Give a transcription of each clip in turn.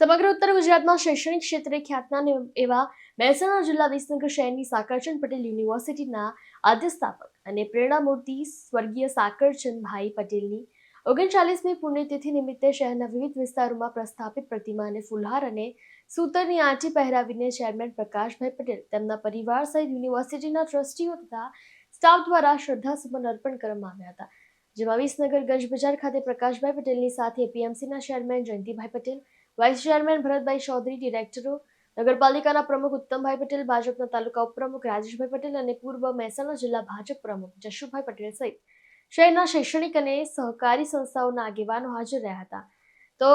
સમગ્ર ઉત્તર ગુજરાતમાં શૈક્ષણિક ક્ષેત્રે ખ્યાતના એવા મહેસાણા જિલ્લા વિસનગર શહેરની સાકરચંદ પટેલ યુનિવર્સિટીના આદ્યસ્થાપક અને પ્રેરણામૂર્તિ સ્વર્ગીય સાકરચંદભાઈ પટેલની ઓગણચાલીસમી પુણ્યતિથિ નિમિત્તે શહેરના વિવિધ વિસ્તારોમાં પ્રસ્થાપિત પ્રતિમાને ફુલહાર અને સૂતરની આંટી પહેરાવીને ચેરમેન પ્રકાશભાઈ પટેલ તેમના પરિવાર સહિત યુનિવર્સિટીના ટ્રસ્ટીઓ તથા સ્ટાફ દ્વારા શ્રદ્ધાસુમન અર્પણ કરવામાં આવ્યા હતા. જેમાં વિસનગર ગંજ બજાર ખાતે પ્રકાશભાઈ પટેલની સાથે એપીએમસીના chairman Jayantibhai Patel vice chairman Bharatbhai Chaudhary ડિરેક્ટરો નગરપાલિકાના પ્રમુખ ઉત્તમભાઈ પટેલ, ભાજપના તાલુકા ઉપપ્રમુખ રાજેશભાઈ પટેલ અને પૂર્વ મહેસાણા જિલ્લા ભાજપ પ્રમુખ જશુભાઈ પટેલ સહિત શહેરના શૈક્ષણિક અને સહકારી સંસ્થાઓના આગેવાનો હાજર રહ્યા હતા. તો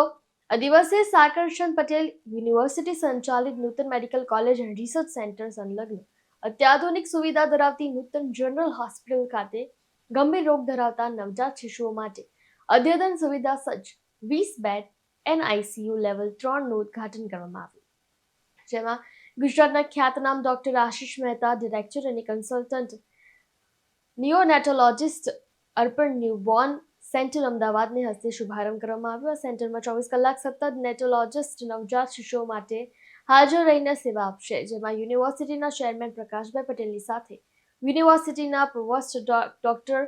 આ દિવસે સાકરચંદ પટેલ યુનિવર્સિટી સંચાલિત Nutan medical college and research centre સંલગ્ન. અત્યાધુનિક સુવિધા ધરાવતી નૂતન જનરલ હોસ્પિટલ ખાતે ગંભીર રોગ ધરાવતા નવજાત શિશુઓ માટે અદ્યતન સુવિધા સજ્જ વીસ બેડ એનઆઈસીયુ લેવલ ત્રણનું ઉદઘાટન કરવામાં આવ્યું. જેમાં ગુજરાતના ખ્યાતનામ ડોક્ટર આશિષ મહેતા ડિરેક્ટર અને consultant neonatologist Arpan newborn centre અમદાવાદને હસ્તે શુભારંભ કરવામાં આવ્યો. આ સેન્ટરમાં ચોવીસ કલાક સતત નેટોલોજિસ્ટ નવજાત શિશુઓ માટે હાજર રહીને સેવા આપશે. જેમાં યુનિવર્સિટીના ચેરમેન પ્રકાશભાઈ પટેલની સાથે યુનિવર્સિટીના પ્રોવોસ્ટ ડોક્ટર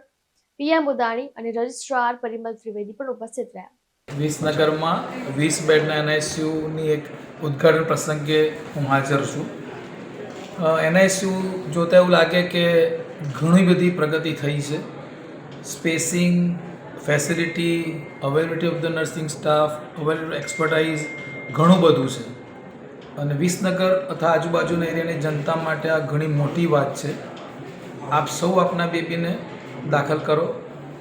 પીએમ ઉદાણી અને રજિસ્ટ્રાર પરિમલ ત્રિવેદી પણ ઉપસ્થિત રહ્યા. વિસનગરમાં વીસ બેડના એનઆઈસીયુની એક ઉદ્ઘાટન પ્રસંગે હું હાજર છું. એનઆઈસીયુ જોતાં એવું લાગે કે ઘણી બધી પ્રગતિ થઈ છે. Spacing, facility, availability of the nursing staff available expertise ઘણું બધું છે. અને વિસનગર તથા આજુબાજુના એરિયાની જનતા માટે આ ઘણી મોટી વાત છે. આપ સૌ આપના બેબીને દાખલ કરો.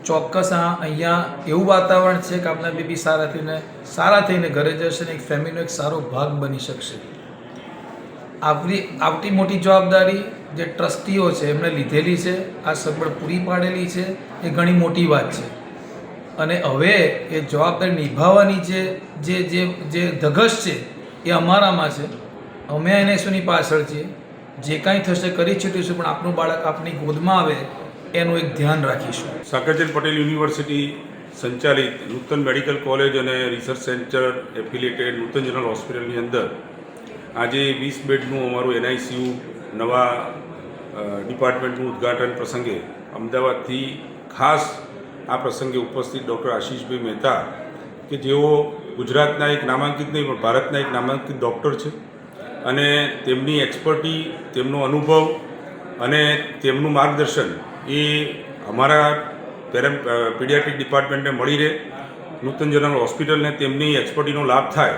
ચોક્કસ આ અહીંયા એવું વાતાવરણ છે કે આપના બેબી સારા થઈને સારા થઈને ઘરે જશે ને એક ફેમિલીનો એક સારો ભાગ બની શકશે. આપણી આવતી મોટી જવાબદારી જે ટ્રસ્ટીઓ છે એમણે લીધેલી છે, આ સગવડ પૂરી પાડેલી છે, એ ઘણી મોટી વાત છે. અને હવે એ જવાબદારી નિભાવવાની જે જે જે જે ધગશ છે, એ અમારામાં છે. અમે એને શુંની પાછળ છીએ. જે કાંઈ થશે કરી છૂટીશું પણ આપણું બાળક આપની ગોદમાં આવે એનું એક ધ્યાન રાખીશું. સાકરચંદ પટેલ યુનિવર્સિટી સંચાલિત નૂતન મેડિકલ કોલેજ અને research centre affiliated Nutan general હોસ્પિટલની અંદર આજે વીસ બેડનું અમારું એનઆઈસીયુ નવા ડિપાર્ટમેન્ટનું ઉદ્ઘાટન પ્રસંગે અમદાવાદથી ખાસ આ પ્રસંગે ઉપસ્થિત ડૉક્ટર આશીષભાઈ મહેતા કે જેઓ ગુજરાતના એક નામાંકિત નહીં, પણ ભારતના એક નામાંકિત ડૉક્ટર છે અને તેમની એક્સપર્ટી તેમનો અનુભવ અને તેમનું માર્ગદર્શન એ અમારા પેરેમ પીડિયાટ્રિક ડિપાર્ટમેન્ટને મળી રહે. નૂતન જનરલ હોસ્પિટલને તેમની એક્સપર્ટીનો લાભ થાય.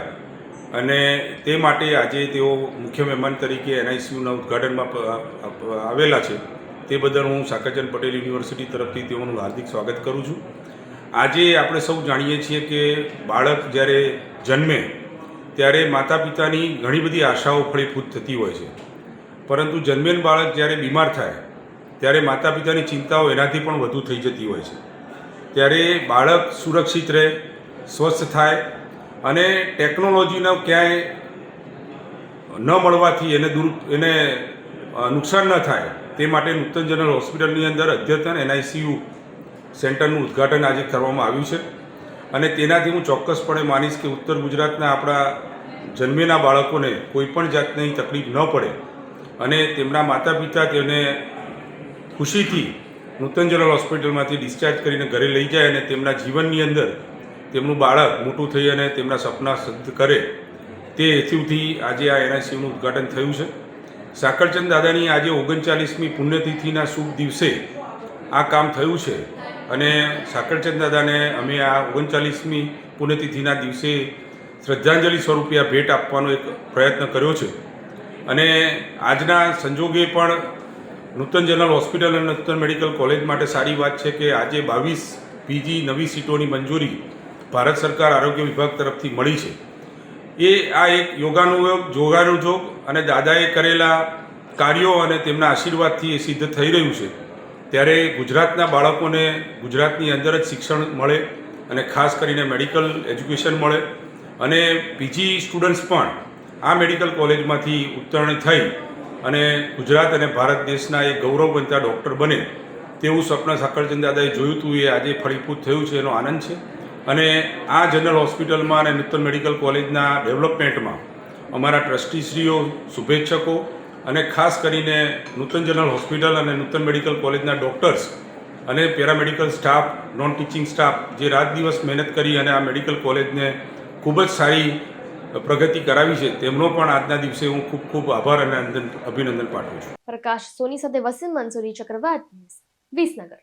અને તે માટે આજે તેઓ મુખ્ય મહેમાન તરીકે એનઆઈસીયુના ઉદ્ઘાટનમાં આવેલા છે. તે બદલ હું સાકરચંદ પટેલ યુનિવર્સિટી તરફથી તેઓનું હાર્દિક સ્વાગત કરું છું. આજે આપણે સૌ જાણીએ છીએ કે બાળક જ્યારે જન્મે, ત્યારે માતા પિતાની ઘણી બધી આશાઓ ફળીભૂત થતી હોય છે. પરંતુ જન્મેલ બાળક જ્યારે બીમાર થાય ત્યારે માતા પિતાની ચિંતાઓ એનાથી પણ વધુ થઈ જતી હોય છે. ત્યારે બાળક સુરક્ષિત રહે, સ્વસ્થ થાય અને ટેકનોલોજીનો ક્યાંય ન મળવાથી એને દૂર, એને નુકસાન ન થાય તે માટે નૂતન જનરલ હોસ્પિટલની અંદર અદ્યતન એનઆઈસીયુ સેન્ટરનું ઉદ્ઘાટન આજે કરવામાં આવ્યું છે. અને તેનાથી હું ચોક્કસપણે માનીશ કે ઉત્તર ગુજરાતના આપણા જન્મેના બાળકોને કોઈપણ જાતની તકલીફ ન પડે અને તેમના માતા પિતા તેને ખુશીથી નૂતન જનરલ હોસ્પિટલમાંથી ડિસ્ચાર્જ કરીને ઘરે લઈ જાય અને તેમના જીવનની અંદર તેમનું બાળક મોટું થઈ અને તેમના સપના સિદ્ધ કરે તે હેતુથી આજે આ એનઆઈસીયુનું ઉદ્ઘાટન થયું છે. સાકરચંદ દાદાની આજે ઓગણચાલીસમી પુણ્યતિથિના શુભ દિવસે આ કામ થયું છે અને સાકરચંદ દાદાને અમે આ ઓગણચાલીસમી પુણ્યતિથિના દિવસે શ્રદ્ધાંજલિ સ્વરૂપે આ ભેટ આપવાનો એક પ્રયત્ન કર્યો છે. અને આજના સંજોગે પણ નૂતન જનરલ હોસ્પિટલ અને નૂતન મેડિકલ કોલેજ માટે સારી વાત છે કે આજે બાવીસ પીજી નવી સીટોની મંજૂરી ભારત સરકાર આરોગ્ય વિભાગ તરફથી મળી છે. એ આ એક યોગાનુયોગ જોગાનુજોગ અને દાદાએ કરેલા કાર્યો અને તેમના આશીર્વાદથી એ સિદ્ધ થઈ રહ્યું છે. ત્યારે ગુજરાતના બાળકોને ગુજરાતની અંદર જ શિક્ષણ મળે અને ખાસ કરીને મેડિકલ એજ્યુકેશન મળે અને પીજી સ્ટુડન્ટ્સ પણ આ મેડિકલ કોલેજમાંથી ઉત્તીર્ણ થઈ. અને ગુજરાત અને ભારત દેશના એ ગૌરવ બનતા ડૉક્ટર બને તેવું સ્વપ્ન સાકરચંદ દાદાએ જોયું હતું, એ આજે ફળીભૂત થયું છે, એનો આનંદ છે. અને આ જનરલ હોસ્પિટલમાં અને નૂતન મેડિકલ કોલેજના ડેવલપમેન્ટમાં અમારા ટ્રસ્ટીશ્રીઓ, શુભેચ્છકો અને ખાસ કરીને નૂતન જનરલ હોસ્પિટલ અને નૂતન મેડિકલ કોલેજના ડૉક્ટર્સ અને paramedical staff non teaching staff જે રાત દિવસ મહેનત કરી અને આ મેડિકલ કોલેજને ખૂબ જ સારી પ્રગતિ કરાવી છે તેમનો પણ આજના દિવસે હું ખૂબ ખૂબ આભાર અને અભિનંદન પાઠવું છું. પ્રકાશ સોની સાથે વસીમ મંસૂરી ચક્રવાત ન્યૂઝ, વિસનગર.